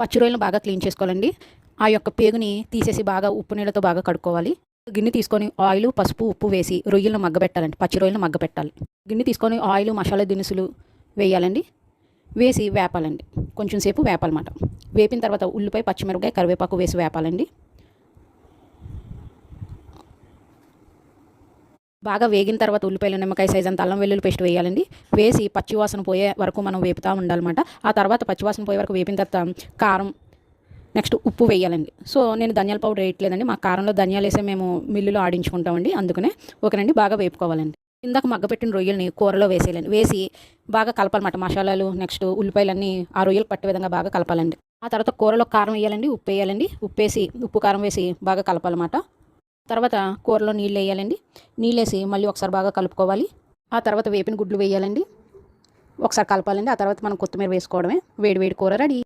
పచ్చి రొయ్యలను బాగా క్లీన్ చేసుకోవాలండి. ఆ యొక్క పేగుని తీసేసి బాగా ఉప్పు నీళ్ళతో బాగా కడుక్కోవాలి. గిన్నె తీసుకొని ఆయిల్ పసుపు ఉప్పు వేసి రొయ్యలను మగ్గబెట్టాలండి. పచ్చి రొయ్యలను మగ్గబెట్టాలి. గిన్నె తీసుకొని ఆయిల్ మసాలా దినుసులు వేయాలండి. వేసి వేపాలండి. కొంచెం సేపు వేపాలన్నమాట. వేపిన తర్వాత ఉల్లిపాయ పచ్చిమిరపకాయ కరివేపాకు వేసి వేపాలండి. బాగా వేగిన తర్వాత ఉల్లిపాయలు నిమ్మకాయ సైజ్ అంత అల్లం వెల్లుల్లి పేస్ట్ వేయాలండి. వేసి పచ్చివాసన పోయే వరకు మనం వేపుతూ ఉండాలన్నమాట. ఆ తర్వాత పచ్చివాసన పోయే వరకు వేపిన తర్వాత కారం నెక్స్ట్ ఉప్పు వేయాలండి. సో నేను ధనియాల పౌడర్ వేయట్లేదండి. మా కారంలో ధనియాలు వేసే మేము మిల్లులో ఆడించుకుంటామండి. అందుకనే ఓకేనండి బాగా వేపుకోవాలండి. ఇందాక మగ్గపెట్టిన రొయ్యల్ని కూరలో వేసేయాలండి. వేసి బాగా కలపాలన్నమాట మసాలాలు నెక్స్ట్ ఉల్లిపాయలన్నీ ఆ రొయ్యలు పట్టే విధంగా బాగా కలపాలండి. ఆ తర్వాత కూరలో కారం వేయాలండి ఉప్పు వేయాలండి. ఉప్పు వేసి ఉప్పు కారం వేసి బాగా కలపాలన్నమాట. తర్వాత కూరలో నీళ్ళు వేయాలండి. నీళ్ళు వేసి మళ్ళీ ఒకసారి బాగా కలుపుకోవాలి. ఆ తర్వాత వేపిన గుడ్లు వేయాలండి. ఒకసారి కలపాలండి. ఆ తర్వాత మనం కొత్తిమీర వేసుకోవడమే. వేడి వేడి కూర రెడీ.